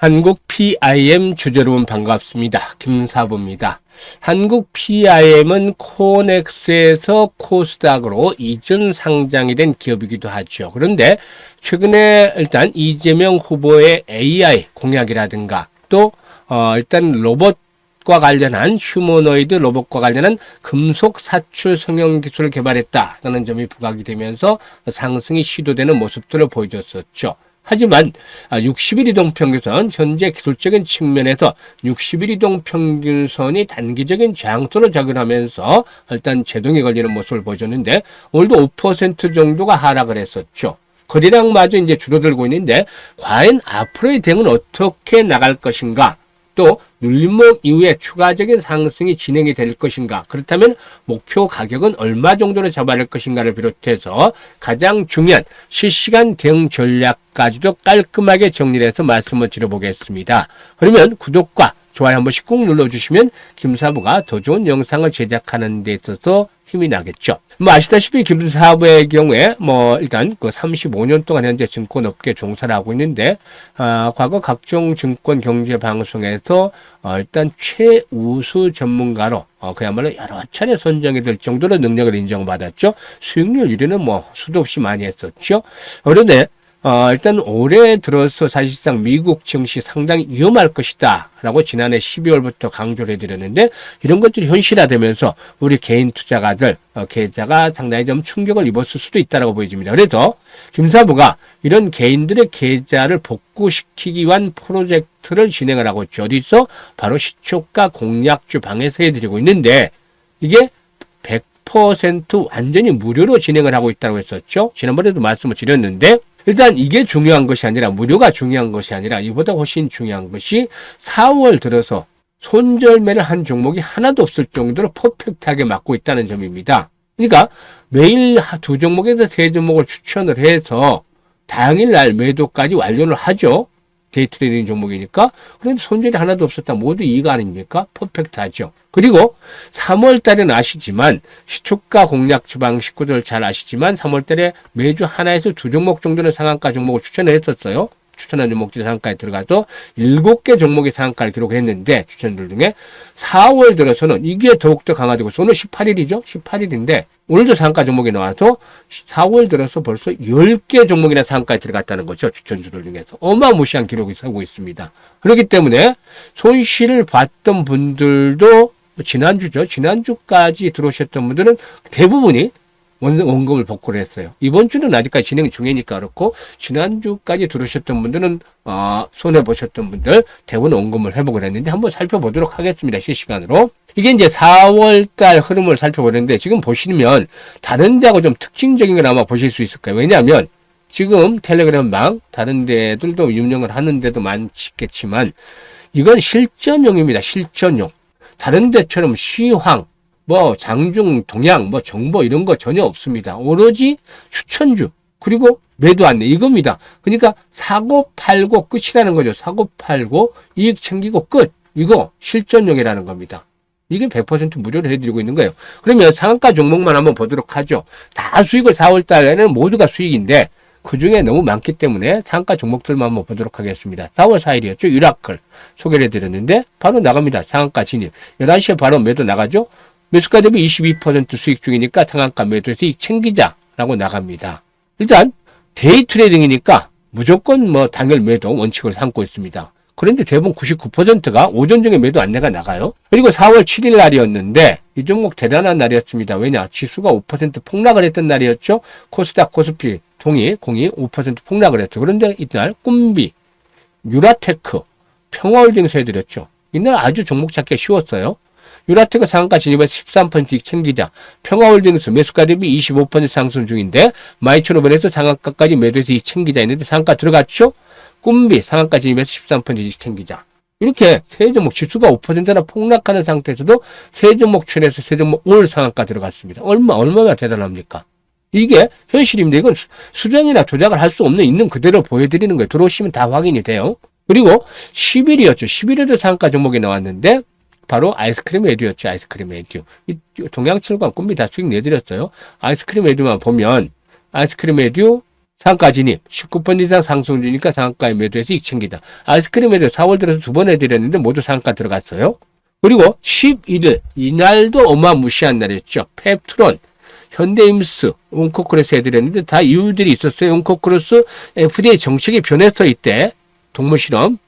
한국 PIM 주제 여러분 반갑습니다. 김사부입니다. 한국 PIM은 코넥스에서 코스닥으로 이전 상장이 된 기업이기도 하죠. 그런데 최근에 일단 이재명 후보의 AI 공약이라든가 또 어, 일단 로봇 과 관련한 휴머노이드 로봇과 관련한 금속 사출 성형 기술을 개발했다라는 점이 부각이 되면서 상승이 시도되는 모습들을 보여줬었죠. 하지만 60일 이동 평균선 현재 기술적인 측면에서 60일 이동 평균선이 단기적인 저항선을 작용하면서 일단 제동이 걸리는 모습을 보여줬는데 오늘도 5% 정도가 하락을 했었죠. 거래량마저 이제 줄어들고 있는데 과연 앞으로의 대응은 어떻게 나갈 것인가? 또 눌림목 이후에 추가적인 상승이 진행이 될 것인가 그렇다면 목표 가격은 얼마 정도로 잡아야 할 것인가를 비롯해서 가장 중요한 실시간 대응 전략까지도 깔끔하게 정리를 해서 말씀을 드려보겠습니다. 그러면 구독과 좋아요 한 번씩 꾹 눌러주시면 김사부가 더 좋은 영상을 제작하는 데 있어서 힘이 나겠죠. 뭐 아시다시피 김사부의 경우에 뭐 일단 그 35년 동안 현재 증권업계 종사를 하고 있는데 아, 과거 각종 증권 경제 방송에서 어, 일단 최우수 전문가로 어, 그야말로 여러 차례 선정이 될 정도로 능력을 인정받았죠. 수익률 1위는 뭐 수도 없이 많이 했었죠. 그런데 어, 일단 올해 들어서 사실상 미국 증시 상당히 위험할 것이다. 라고 지난해 12월부터 강조를 해드렸는데 이런 것들이 현실화되면서 우리 개인 투자가들, 어, 계좌가 상당히 좀 충격을 입었을 수도 있다라고 보여집니다. 그래서 김사부가 이런 개인들의 계좌를 복구시키기 위한 프로젝트를 진행을 하고 있죠. 어디서? 바로 시초가 공략주 방에서 해드리고 있는데 이게 100% 완전히 무료로 진행을 하고 있다고 했었죠. 지난번에도 말씀을 드렸는데 일단 이게 중요한 것이 아니라 무료가 중요한 것이 아니라 이보다 훨씬 중요한 것이 4월 들어서 손절매를 한 종목이 하나도 없을 정도로 퍼펙트하게 맞고 있다는 점입니다. 그러니까 매일 두 종목에서 세 종목을 추천을 해서 당일날 매도까지 완료를 하죠. 데이 트레이딩 종목이니까. 그런데 손절이 하나도 없었다. 모두 이익 아닙니까? 퍼펙트하죠. 그리고 3월 달에는 아시지만 시초가 공략 주방 식구들 잘 아시지만 3월 달에 매주 하나에서 두 종목 정도는 상한가 종목을 추천을 했었어요. 추천한 종목들이 상한가에 들어가서 7개 종목이 상한가를 기록했는데 추천들 중에 4월 들어서는 이게 더욱더 강화되고 오늘 18일이죠. 18일인데 오늘도 상한가 종목이 나와서 4월 들어서 벌써 10개 종목이나 상한가에 들어갔다는 거죠. 추천주들 중에서. 어마무시한 기록이 서고 있습니다. 그렇기 때문에 손실을 봤던 분들도 지난주죠. 지난주까지 들어오셨던 분들은 대부분이 원, 원금을 복구를 했어요. 이번 주는 아직까지 진행 중이니까 그렇고 지난주까지 들어오셨던 분들은 어, 손해 보셨던 분들 대부분 원금을 회복을 했는데 한번 살펴보도록 하겠습니다. 실시간으로. 이게 이제 4월달 흐름을 살펴보는데 지금 보시면 다른 데하고 좀 특징적인 걸 아마 보실 수 있을 거예요. 왜냐하면 지금 텔레그램방 다른 데들도 운영을 하는 데도 많겠지만 이건 실전용입니다. 실전용. 다른 데처럼 시황, 뭐 장중 동향, 뭐 정보 이런 거 전혀 없습니다. 오로지 추천주 그리고 매도 안내 이겁니다. 그러니까 사고 팔고 끝이라는 거죠. 사고 팔고 이익 챙기고 끝. 이거 실전용이라는 겁니다. 이게 100% 무료로 해드리고 있는 거예요. 그러면 상한가 종목만 한번 보도록 하죠. 다 수익을 4월 달에는 모두가 수익인데 그 중에 너무 많기 때문에 상한가 종목들만 한번 보도록 하겠습니다. 4월 4일이었죠. 유라클 소개를 해드렸는데 바로 나갑니다. 상한가 진입. 11시에 바로 매도 나가죠. 매수가 대비 22% 수익 중이니까 상한가 매도해서 이익 챙기자라고 나갑니다. 일단 데이 트레이딩이니까 무조건 뭐 당일 매도 원칙을 삼고 있습니다. 그런데 대부분 99%가 오전 중에 매도 안내가 나가요. 그리고 4월 7일 날이었는데 이 종목 대단한 날이었습니다. 왜냐? 지수가 5% 폭락을 했던 날이었죠. 코스닥, 코스피, 동이, 공이 5% 폭락을 했죠. 그런데 이날 꿈비, 유라테크, 평화홀딩스 해드렸죠. 이날 아주 종목 찾기 쉬웠어요. 유라테크 상한가 진입해서 13%씩 챙기자. 평화홀딩스 매수가 대비 25% 상승 중인데 12,500원에서 상한가까지 매도해서 이 챙기자 했는데 상한가 들어갔죠? 꿈비 상한가 진입해서 13%씩 챙기자. 이렇게 세 종목 지수가 5%나 폭락하는 상태에서도 세 종목圈에서 세 종목 올 상한가 들어갔습니다. 얼마 얼마나 대단합니까? 이게 현실입니다. 이건 수정이나 조작을 할 수 없는 있는 그대로 보여드리는 거예요. 들어오시면 다 확인이 돼요. 그리고 10일이었죠. 10일에도 상한가 종목이 나왔는데 바로 아이스크림 에듀였죠. 아이스크림 에듀. 이 동양철과 꿈비 다 수익 내드렸어요. 아이스크림 에듀만 보면 아이스크림 에듀 상가 진입 19번 이상 상승 주니까 상가에 매도해서 이익 챙기다. 아이스크림에도 4월 들어서 두 번 해드렸는데 모두 상가 들어갔어요. 그리고 11일 이날도 어마무시한 날이었죠. 펩트론, 현대임스, 온코크로스 해드렸는데 다 이유들이 있었어요. 온코크로스 FDA 정책이 변해서 이때 동물 실험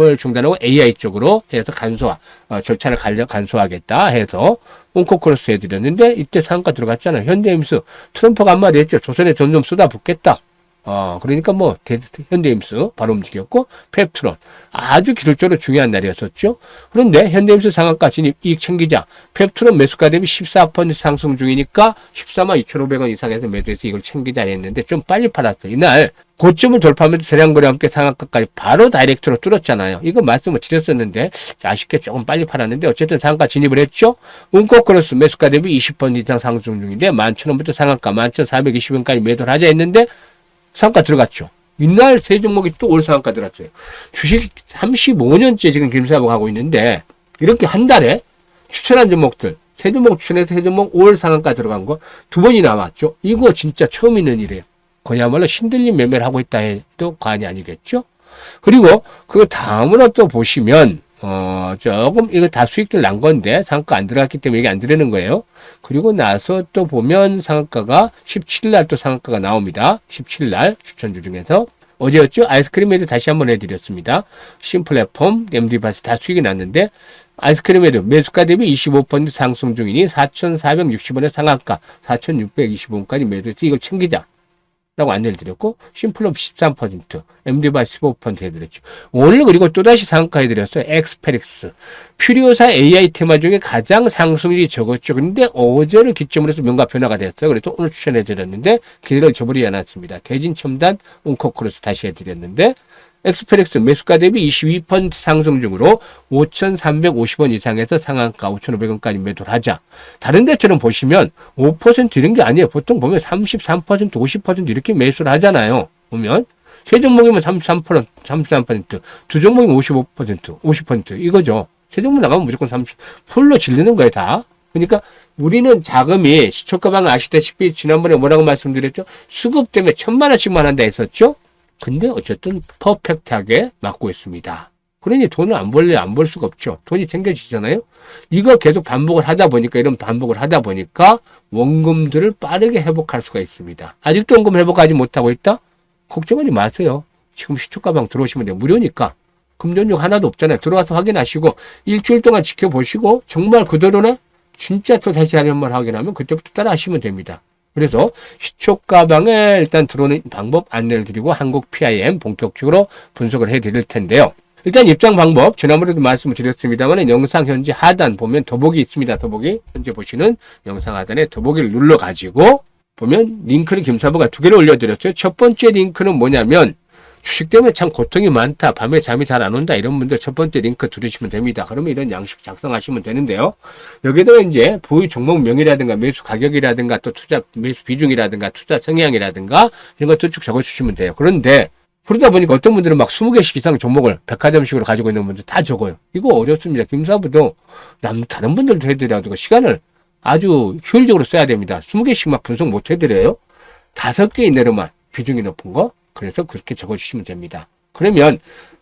을 중단하고 AI 쪽으로 해서 간소화 어, 절차를 간려, 간소화하겠다 해서 온코크로스 해드렸는데 이때 상가 들어갔잖아요. 현대임스 트럼프가 한마디 했죠. 조선에 돈 좀 쏟아붓겠다. 어, 그러니까 뭐, 대- 현대임스 바로 움직였고, 펩트론. 아주 기술적으로 중요한 날이었었죠. 그런데 현대임스 상한가 진입 이익 챙기자. 펩트론 매수가 대비 14% 상승 중이니까 14만 2,500원 이상에서 매도해서 이걸 챙기자 했는데 좀 빨리 팔았어. 이날 고점을 돌파하면서 대량거래와 함께 상한가까지 바로 다이렉트로 뚫었잖아요. 이거 말씀을 드렸었는데 아쉽게 조금 빨리 팔았는데 어쨌든 상한가 진입을 했죠. 운코크로스 매수가 대비 20% 이상 상승 중인데 11,000원부터 상한가 11,420원까지 매도를 하자 했는데 상가 들어갔죠. 이날 세 종목이 또 올 상한가 들어갔어요. 주식 35년째 지금 김사복 하고 있는데 이렇게 한 달에 추천한 종목들 세 종목 추천해서 세 종목 올 상한가 들어간 거 두 번이 나왔죠. 이거 진짜 처음 있는 일이에요. 그야말로 신들림 매매를 하고 있다 해도 과언이 아니겠죠. 그리고 그 다음으로 또 보시면 어 조금 이거 다 수익들 난 건데 상가 안 들어갔기 때문에 이게 안 들어는 거예요. 그리고 나서 또 보면 상한가가 17날 또 상한가가 나옵니다. 17날 추천주 중에서 어제였죠? 아이스크림에도 다시 한번 해드렸습니다. 신플랫폼, MD바스 다 수익이 났는데 아이스크림에도 매수가 대비 25% 상승 중이니 4,460원의 상한가 4,620원까지 매도해서 이걸 챙기자. 라고 안내를 드렸고 심플럽 13% MD바 15% 해드렸죠. 오늘 그리고 또다시 상한가 해드렸어요. 엑스페릭스 퓨리오사 AI 테마 중에 가장 상승률이 적었죠. 근데 어제를 기점으로 해서 명가 변화가 됐어요. 그래서 오늘 추천해드렸는데 기대를 저버리지 않았습니다. 대진 첨단 온코크로스 다시 해드렸는데 엑스페릭스 매수가 대비 22% 상승 중으로 5,350원 이상에서 상한가 5,500원까지 매도를 하자. 다른 데처럼 보시면 5% 이런 게 아니에요. 보통 보면 33%, 50% 이렇게 매수를 하잖아요. 보면 세 종목이면 33%, 33%, 두 종목이면 55%, 50% 이거죠. 세 종목 나가면 무조건 30, 풀로 질리는 거예요, 다. 그러니까 우리는 자금이 시초가방 아시다시피 지난번에 뭐라고 말씀드렸죠? 수급 때문에 천만 원씩만 한다 했었죠? 근데 어쨌든 퍼펙트하게 맞고 있습니다. 그러니 돈을 안 벌래 안 벌 수가 없죠. 돈이 챙겨지잖아요. 이거 계속 반복을 하다 보니까 이런 반복을 하다 보니까 원금들을 빠르게 회복할 수가 있습니다. 아직도 원금 회복하지 못하고 있다? 걱정하지 마세요. 지금 시초가방 들어오시면 돼요. 무료니까. 금전력 하나도 없잖아요. 들어와서 확인하시고 일주일 동안 지켜보시고 정말 그대로네? 진짜 또 다시 한번 확인하면 그때부터 따라 하시면 됩니다. 그래서 시초 가방에 일단 들어오는 방법 안내를 드리고 한국 PIM 본격적으로 분석을 해 드릴 텐데요. 일단 입장 방법 지난번에도 말씀을 드렸습니다만 영상 현재 하단 보면 더보기 있습니다. 더보기 현재 보시는 영상 하단에 더보기를 눌러 가지고 보면 링크를 김사부가 두 개를 올려드렸어요. 첫 번째 링크는 뭐냐면 주식 때문에 참 고통이 많다. 밤에 잠이 잘 안 온다. 이런 분들 첫 번째 링크 들으시면 됩니다. 그러면 이런 양식 작성하시면 되는데요. 여기도 이제 보유 종목 명이라든가 매수 가격이라든가 또 투자 매수 비중이라든가 투자 성향이라든가 이런 것도 쭉 적어주시면 돼요. 그런데 그러다 보니까 어떤 분들은 막 20개씩 이상 종목을 백화점식으로 가지고 있는 분들 다 적어요. 이거 어렵습니다. 김사부도 남, 다른 분들도 해드려가지고 시간을 아주 효율적으로 써야 됩니다. 20개씩 막 분석 못 해드려요. 다섯 개 이내로만 비중이 높은 거. 그래서 그렇게 적어주시면 됩니다. 그러면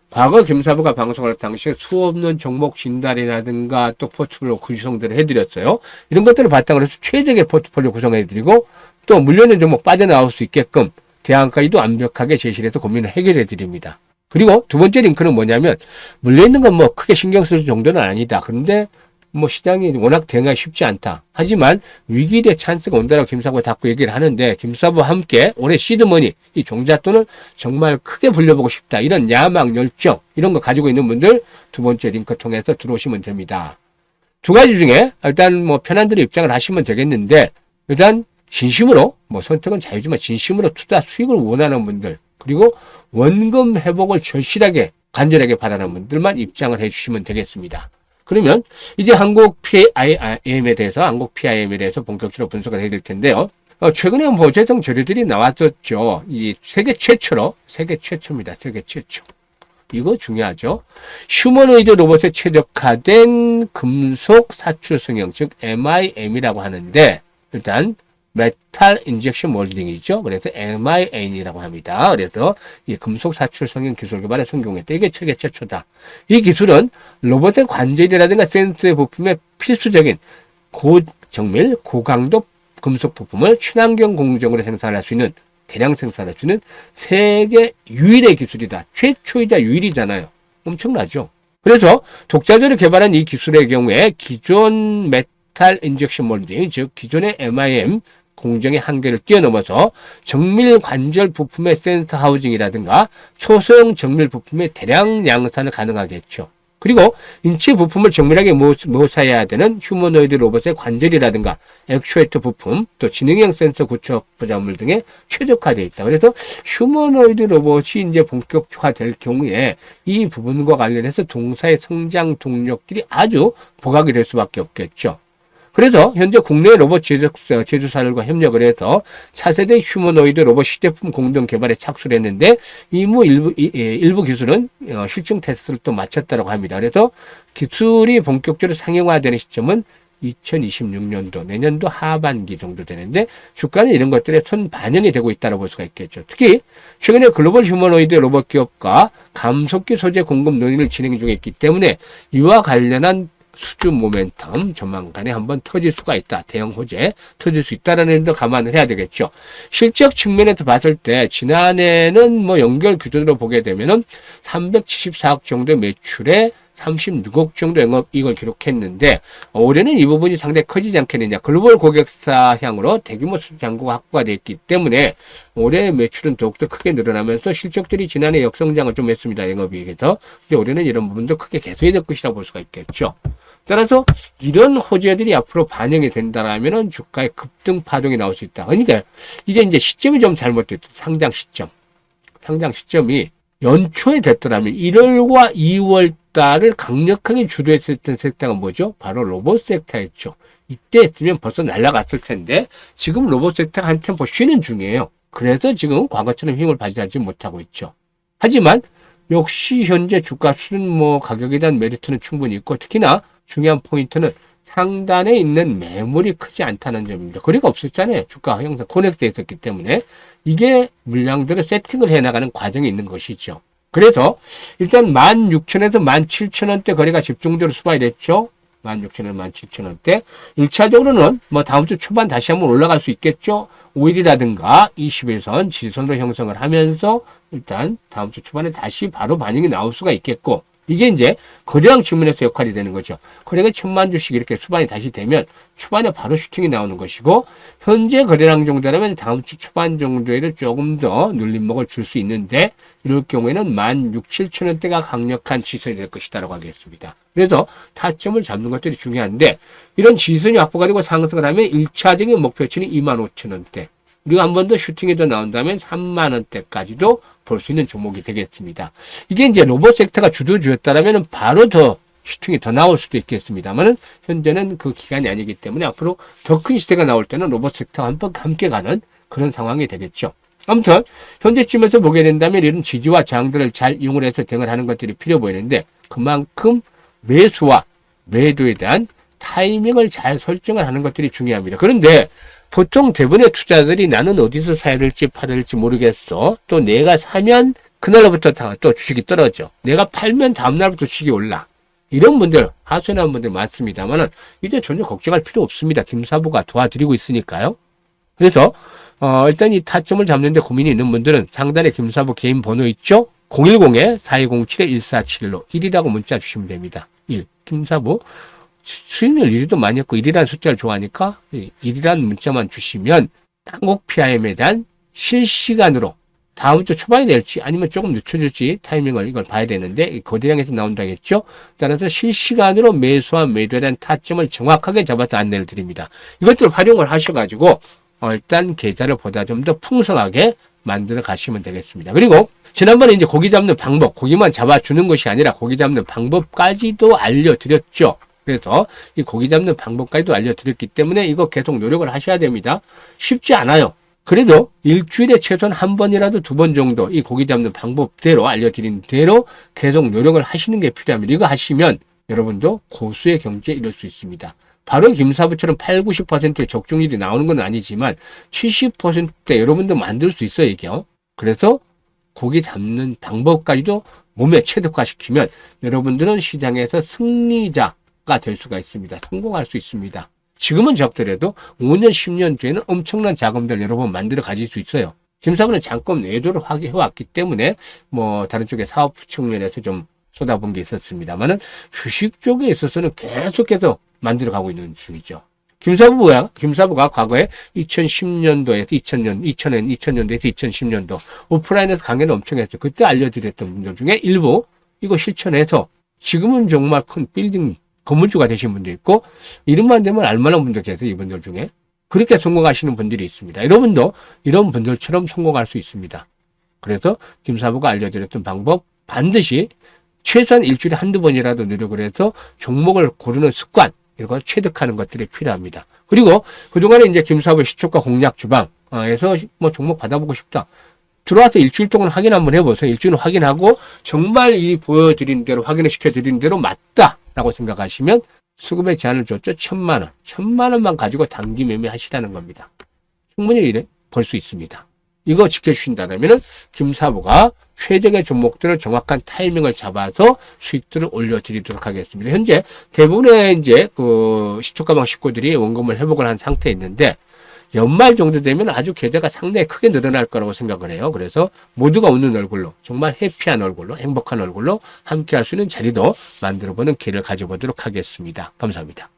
과거 김사부가 방송할 당시에 수 없는 종목 진단이라든가 또 포트폴리오 구성들을 해드렸어요. 이런 것들을 바탕으로 해서 최적의 포트폴리오 구성해드리고 또 물려있는 종목 빠져나올 수 있게끔 대안까지도 완벽하게 제시를 해서 고민을 해결해 드립니다. 그리고 두 번째 링크는 뭐냐면 물려있는 건 뭐 크게 신경 쓸 정도는 아니다. 그런데 뭐 시장이 워낙 대응하기 쉽지 않다. 하지만 위기의 찬스가 온다라고 김사부가 자꾸 얘기를 하는데 김사부와 함께 올해 시드머니 이 종잣돈을 정말 크게 불려보고 싶다. 이런 야망, 열정 이런 거 가지고 있는 분들 두 번째 링크 통해서 들어오시면 됩니다. 두 가지 중에 일단 뭐 편한 대로 입장을 하시면 되겠는데 일단 진심으로 뭐 선택은 자유지만 진심으로 투자 수익을 원하는 분들 그리고 원금 회복을 절실하게 간절하게 바라는 분들만 입장을 해주시면 되겠습니다. 그러면 이제 한국 PIM에 대해서 한국 PIM에 대해서 본격적으로 분석을 될 텐데요. 어, 최근에 뭐 재정 자료들이 나왔었죠. 이 세계 최초로 세계 최초입니다. 세계 최초. 이거 중요하죠. 휴머노이드 로봇에 최적화된 금속 사출 성형, 즉 MIM이라고 하는데 일단 메탈 인젝션 몰딩이죠. 그래서 MIN이라고 합니다. 그래서 이 금속 사출 성형 기술 개발에 성공했다. 이게 세계 최초다. 이 기술은 로봇의 관절이라든가 센서의 부품에 필수적인 고정밀, 고강도 금속 부품을 친환경 공정으로 생산할 수 있는 대량 생산할 수 있는 세계 유일의 기술이다. 최초이자 유일이잖아요. 엄청나죠. 그래서 독자적으로 개발한 이 기술의 경우에 기존 메탈 인젝션 몰딩, 즉 기존의 MIM 공정의 한계를 뛰어넘어서 정밀 관절 부품의 센서 하우징이라든가 초소형 정밀 부품의 대량 양산을 가능하겠죠. 그리고 인체 부품을 정밀하게 모사해야 되는 휴머노이드 로봇의 관절이라든가 액추에이터 부품, 또 지능형 센서 구축 부자물 등에 최적화되어 있다. 그래서 휴머노이드 로봇이 이제 본격화될 경우에 이 부분과 관련해서 동사의 성장 동력들이 아주 부각이 될 수밖에 없겠죠. 그래서 현재 국내 로봇 제조사, 제조사들과 협력을 해서 차세대 휴머노이드 로봇 시제품 공동 개발에 착수를 했는데 이무 일부, 이, 예, 일부 기술은 어, 실증 테스트를 또 마쳤다고 합니다. 그래서 기술이 본격적으로 상용화되는 시점은 2026년도 내년도 하반기 정도 되는데 주가는 이런 것들에 손 반영이 되고 있다고 볼 수가 있겠죠. 특히 최근에 글로벌 휴머노이드 로봇 기업과 감속기 소재 공급 논의를 진행 중에 있기 때문에 이와 관련한 수주 모멘텀 조만간에 한번 터질 수가 있다. 대형 호재 터질 수 있다라는 점도 감안을 해야 되겠죠. 실적 측면에서 봤을 때 지난해는 뭐 연결 규모로 보게 되면은 374억 정도의 매출에 36억 정도 영업 이익을 기록했는데 올해는 이 부분이 상당히 커지지 않겠느냐. 글로벌 고객사 향으로 대규모 수주 잔고가 확보가 됐기 때문에 올해 매출은 더욱더 크게 늘어나면서 실적들이 지난해 역성장을 좀 했습니다. 영업이익에서. 근데 올해는 이런 부분도 크게 개선이 될 것이라 볼 수가 있겠죠. 따라서 이런 호재들이 앞으로 반영이 된다라면은 주가의 급등 파동이 나올 수 있다. 그러니까 이게 이제 시점이 좀 잘못됐다. 상장 시점. 상장 시점이 연초에 됐더라면 1월과 2월 달을 강력하게 주도했었던 섹터가 뭐죠? 바로 로봇 섹터였죠. 이때 했으면 벌써 날라갔을 텐데 지금 로봇 섹터가 한 템포 쉬는 중이에요. 그래서 지금 과거처럼 힘을 발휘하지 못하고 있죠. 하지만 역시 현재 주가 수준 뭐 가격에 대한 메리트는 충분히 있고 특히나 중요한 포인트는 상단에 있는 매물이 크지 않다는 점입니다. 거리가 없었잖아요. 주가 형성 코넥트에 있었기 때문에 이게 물량들을 세팅을 해나가는 과정이 있는 것이죠. 그래서 일단 16,000에서 17,000원대 거래가 집중적으로 수반이 됐죠. 16,000원, 17,000원대. 1차적으로는 뭐 다음 주 초반 다시 한번 올라갈 수 있겠죠. 5일이라든가 20일선 지선으로 형성을 하면서 일단 다음 주 초반에 다시 바로 반응이 나올 수가 있겠고 이게 이제 거래량 측면에서 역할이 되는 거죠. 거래가 천만 주씩 이렇게 수반이 다시 되면 초반에 바로 슈팅이 나오는 것이고 현재 거래량 정도라면 다음 주 초반 정도에는 조금 더 눌림목을 줄 수 있는데 이럴 경우에는 만 6, 7천 원대가 강력한 지선이 될 것이다라고 하겠습니다. 그래서 타점을 잡는 것들이 중요한데 이런 지선이 확보가 되고 상승을 하면 1차적인 목표치는 2만 5천 원대 그리고 한번 더 슈팅이 더 나온다면 3만 원대까지도 볼 수 있는 종목이 되겠습니다. 이게 이제 로봇 섹터가 주도주였다라면 바로 더 슈팅이 더 나올 수도 있겠습니다만은 현재는 그 기간이 아니기 때문에 앞으로 더 큰 시세가 나올 때는 로봇 섹터와 한번 함께 가는 그런 상황이 되겠죠. 아무튼 현재쯤에서 보게 된다면 이런 지지와 저항들을 잘 이용을 해서 대응을 하는 것들이 필요 보이는데 그만큼 매수와 매도에 대한 타이밍을 잘 설정을 하는 것들이 중요합니다. 그런데 보통 대부분의 투자들이 나는 어디서 사야 될지 팔아야 될지 모르겠어. 또 내가 사면 그날부터 다 또 주식이 떨어져. 내가 팔면 다음날부터 주식이 올라. 이런 분들, 하소연한 분들 많습니다만은 이제 전혀 걱정할 필요 없습니다. 김사부가 도와드리고 있으니까요. 그래서 어, 일단 이 타점을 잡는데 고민이 있는 분들은 상단에 김사부 개인 번호 있죠? 010-4207-1471로 1이라고 문자 주시면 됩니다. 1. 김사부. 수익률 1위도 많이 했고 1이라는 숫자를 좋아하니까 1이라는 문자만 주시면 한국 PIM에 대한 실시간으로 다음 주 초반이 될지 아니면 조금 늦춰질지 타이밍을 이걸 봐야 되는데 거대량에서 나온다겠죠. 따라서 실시간으로 매수와 매도에 대한 타점을 정확하게 잡아서 안내를 드립니다. 이것들을 활용을 하셔가지고 어, 일단 계좌를 보다 좀 더 풍성하게 만들어 가시면 되겠습니다. 그리고 지난번에 이제 고기 잡는 방법, 고기만 잡아주는 것이 아니라 고기 잡는 방법까지도 알려드렸죠. 그래서 이 고기 잡는 방법까지도 알려드렸기 때문에 이거 계속 노력을 하셔야 됩니다. 쉽지 않아요. 그래도 일주일에 최소한 한 번이라도 두 번 정도 이 고기 잡는 방법대로 알려드린 대로 계속 노력을 하시는 게 필요합니다. 이거 하시면 여러분도 고수의 경지에 이룰 수 있습니다. 바로 김사부처럼 8, 90%의 적중률이 나오는 건 아니지만 70%대 여러분도 만들 수 있어요, 이게요. 그래서 고기 잡는 방법까지도 몸에 체득화시키면 여러분들은 시장에서 승리자 가 될 수가 있습니다. 성공할 수 있습니다. 지금은 적더라도 5년, 10년 뒤에는 엄청난 자금들 여러분 만들어 가질 수 있어요. 김사부는 잠깐 내조를 하게 해왔기 때문에 뭐 다른 쪽에 사업 측면에서 좀 쏟아본 게 있었습니다만은 주식 쪽에 있어서는 계속해서 만들어 가고 있는 중이죠. 김사부가 김사부가 과거에 2010년도에서 2000년, 2000년, 2000년도에서 2010년도 오프라인에서 강연을 엄청 했죠. 그때 알려드렸던 분들 중에 일부 이거 실천해서 지금은 정말 큰 빌딩 건물주가 되신 분도 있고 이름만 되면 알만한 분들 계세요. 이분들 중에 그렇게 성공하시는 분들이 있습니다. 여러분도 이런 분들처럼 성공할 수 있습니다. 그래서 김 사부가 알려드렸던 방법 반드시 최소한 일주일에 한두 번이라도 노력을 해서 종목을 고르는 습관 이런 걸 체득하는 것들이 필요합니다. 그리고 그동안에 이제 김사부 시초가 공략 주방에서 뭐 종목 받아보고 싶다. 들어와서 일주일 동안 확인 한번 해보세요. 일주일 확인하고 정말 이 보여드린 대로 확인을 시켜드린 대로 맞다 라고 생각하시면 수급의 제한을 줬죠. 천만 원. 천만 원만 가지고 단기 매매 하시라는 겁니다. 충분히 이래 벌 수 있습니다. 이거 지켜주신다면 김사부가 최적의 종목들을 정확한 타이밍을 잡아서 수익들을 올려드리도록 하겠습니다. 현재 대부분의 이제 그 시초가방 식구들이 원금을 회복을 한 상태에 있는데 연말 정도 되면 아주 계좌가 상당히 크게 늘어날 거라고 생각을 해요. 그래서 모두가 웃는 얼굴로 정말 해피한 얼굴로 행복한 얼굴로 함께 할 수 있는 자리도 만들어 보는 기회를 가져보도록 하겠습니다. 감사합니다.